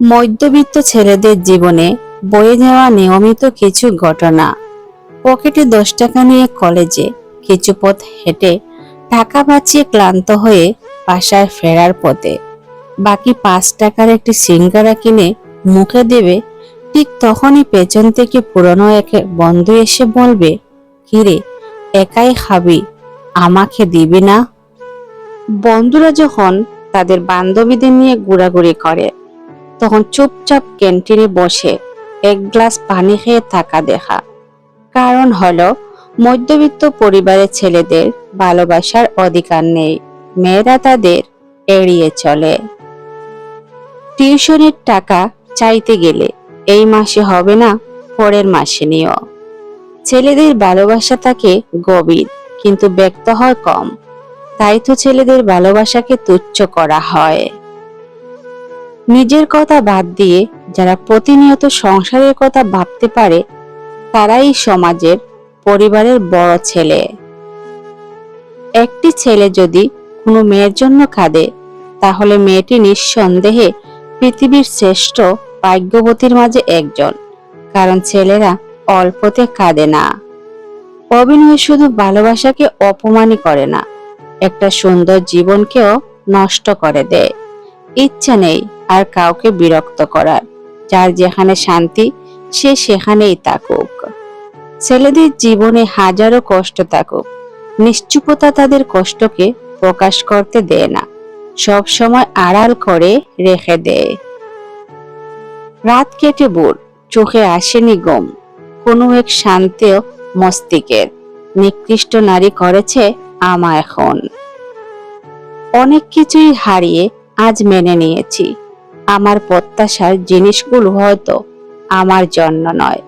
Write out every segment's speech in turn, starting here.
মধ্যবিত্ত ছেলেদের জীবনে বয়ে যাওয়া নিয়মিত কিছু ঘটনা। পকেটে দশ টাকা নিয়ে কলেজে কিছু পথ হেঁটে টাকা বাঁচিয়ে ক্লান্ত হয়ে বাসায় ফেরার পথে। বাকি পাঁচ টাকার একটি সিঙ্গারা কিনে মুখে দেবে, ঠিক তখনই পেছন থেকে পুরনো এক বন্ধু এসে বলবে, কিরে, একাই খাবি, আমাকে দিবি না? বন্ধুরা যখন তাদের বান্ধবীদের নিয়ে ঘোরাঘুরি করে তখন চুপচাপ ক্যান্টিনে বসে এক গ্লাস পানি খেয়ে থাকা দেখা। কারণ হলো, মধ্যবিত্ত পরিবারের ছেলেদের ভালোবাসার অধিকার নেই, মেয়েরা তাদের এড়িয়ে চলে। টিউশনের টাকা চাইতে গেলে এই মাসে হবে না, পরের মাসে নিও। ছেলেদের ভালোবাসা থাকে গভীর, কিন্তু ব্যক্ত হয় কম। তাই তো ছেলেদের ভালোবাসাকে তুচ্ছ করা হয়। নিজের কথা বাদ দিয়ে যারা প্রতিনিয়ত সংসারের কথা ভাবতে পারে, তারাই সমাজের পরিবারের বড় ছেলে। একটি ছেলে যদি কোনো মেয়ের জন্য কাঁদে, তাহলে মেয়েটি নিঃসন্দেহে পৃথিবীর শ্রেষ্ঠ ভাগ্যবতীর মাঝে একজন, কারণ ছেলেরা অল্পতে কাঁদে না। অভিনয় শুধু ভালোবাসাকে অপমানই করে না, একটা সুন্দর জীবনকেও নষ্ট করে দেয়। ইচ্ছা নেই আর কাউকে বিরক্ত করার। যার যেখানে শান্তি, সে সেখানেই থাকুক। ছেলেদের জীবনে হাজারো কষ্ট থাকুক। নিশ্চুপতা তাদের কষ্টকে প্রকাশ করতে দেয় না। সব সময় আড়াল করে রেখে দেয়। রাত কেটে বোর চোখে আসেনি গম কোনো এক শান্তিও মস্তিকের নিকৃষ্ট নারী করেছে আমা এখন। অনেক কিছুই হারিয়ে আজ মেনে নিয়েছি। আমার প্রত্যাশার জিনিসগুলো হয়তো আমার জন্য নয়।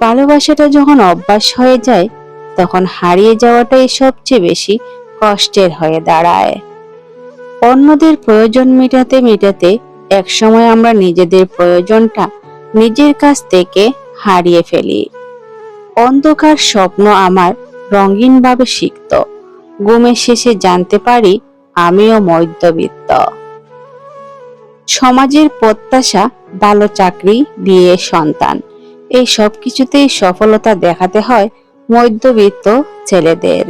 ভালোবাসাটা যখন অভ্যাস হয়ে যায়, তখন হারিয়ে যাওয়াটাই সবচেয়ে বেশি কষ্টের হয়ে দাঁড়ায়। অন্যদের প্রয়োজন মেটাতে মেটাতে একসময় আমরা নিজেদের প্রয়োজনটা নিজের কাছ থেকে হারিয়ে ফেলি। অন্ধকার স্বপ্ন আমার রঙিনভাবে শিখত ঘুমের শেষে জানতে পারি আমিও মধ্যবিত্ত। সমাজের প্রত্যাশা, ভালো চাকরি বিয়ে সন্তান। এই সব কিছুতেই সফলতা দেখাতে হয় মধ্যবিত্ত ছেলেদের।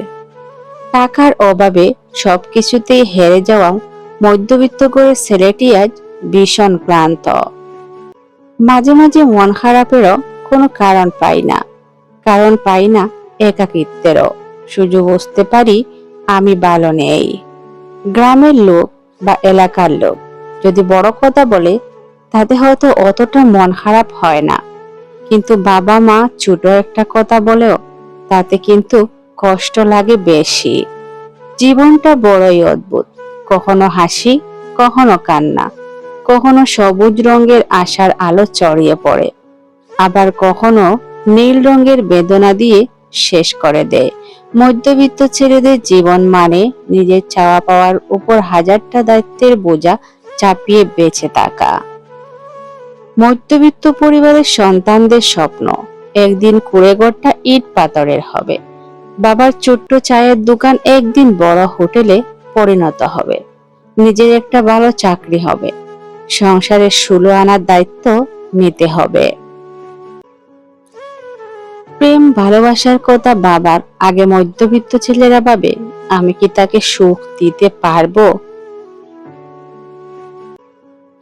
টাকার অভাবে সব কিছুতেই হেরে যাওয়া মধ্যবিত্ত করে ছেলেটি আজ ভীষণ ক্লান্ত। মাঝে মাঝে মন খারাপেরও কোনো কারণ পাই না। কারণ পাই না একাকিত্বেরও। সুযোগ বুঝতে পারি আমি ভালো নেই। গ্রামের লোক বা এলাকার লোক যদি বড় কথা বলে, তাতে হয়তো অতটা মন খারাপ হয় না। কিন্তু বাবা মা ছোট একটা কথা বলেও, তাতে কিন্তু কষ্ট লাগে বেশি। জীবনটা বড়ই অদ্ভুত। কখনো হাসি, কখনো কান্না, কখনো সবুজ রঙের আশার আলো চড়িয়ে পড়ে। আবার কখনো নীল রঙের বেদনা দিয়ে শেষ করে দেয়। মধ্যবিত্ত ছেলেদের জীবন মানে নিজের চাওয়া পাওয়ার উপর হাজারটা দায়িত্বের বোঝা চাপিয়ে বেঁচে থাকা। মধ্যবিত্ত পরিবারের সন্তানদের স্বপ্ন, একদিন কুড়েঘরটা ইট পাথরের হবে। বাবার ছোট্ট চায়ের দোকান একদিন বড় হোটেলে পরিণত হবে। নিজের একটা ভালো চাকরি হবে। সংসারের ষোলো আনার দায়িত্ব নিতে হবে। প্রেম ভালোবাসার কথা বাবার আগে মধ্যবিত্ত ছেলেরা ভাবে, আমি কি তাকে সুখ দিতে পারব?